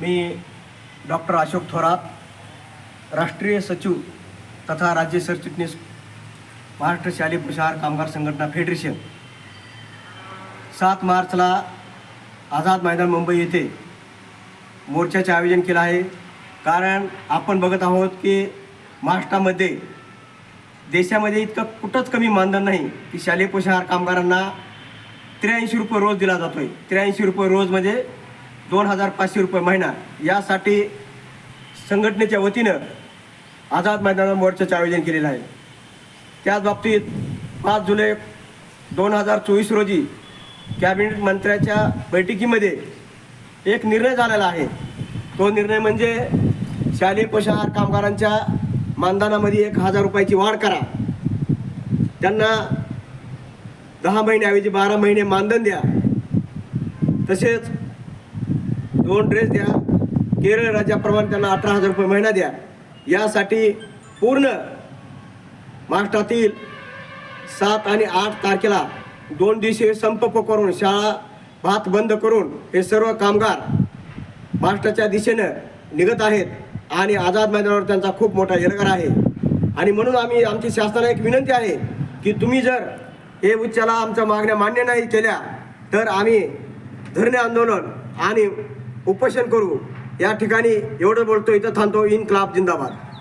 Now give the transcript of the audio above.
मी doctor Ashok Thorat राष्ट्रीय सचिव तथा राज्य सरचिटणीस महाराष्ट्र शालेय पोषाहार कामगार संघटना फेडरेशन. सात मार्चला आझाद मैदान मुंबई येथे मोर्चाचे आयोजन केलं आहे. कारण आपण बघत आहोत की महाराष्ट्रामध्ये देशामध्ये इतकं कुठंच कमी मानधन नाही की शालेय पोषाहार कामगारांना त्र्याऐंशी रुपये रोज दिला जातो आहे त्र्याऐंशी रुपये रोज म्हणजे दोन हजार पाचशे रुपये महिना यासाठी संघटनेच्या वतीनं आझाद मैदानावर मोर्चाचे आयोजन केलेलं आहे. त्याच बाबतीत पाच जुलै दोन हजार चोवीस रोजी कॅबिनेट मंत्र्याच्या बैठकीमध्ये एक निर्णय झालेला आहे. तो निर्णय म्हणजे शालेय पोशाहार कामगारांच्या मानधनामध्ये एक हजार रुपयाची वाढ करा. त्यांना दहा महिन्याऐवजी बारा महिने मानधन द्या. तसेच दोन ड्रेस द्या. केरळ राज्याप्रमाणे त्यांना अठरा हजार रुपये महिना द्या. यासाठी पूर्ण महाराष्ट्रातील सात आणि आठ तारखेला दोन दिवसीय संप करून शाळा भात बंद करून हे सर्व कामगार महाराष्ट्राच्या दिशेनं निघत आहेत आणि आझाद मैदानावर त्यांचा खूप मोठा एल्गार आहे. आणि म्हणून आम्ही आमची शासनाला एक विनंती आहे की तुम्ही जर हे उच्चाला आमच्या मागण्या मान्य नाही केल्या तर आम्ही धरणे आंदोलन आणि उपोषण करू. या ठिकाणी एवढं बोलतो इथं थांबतो. इन क्लाब जिंदाबाद.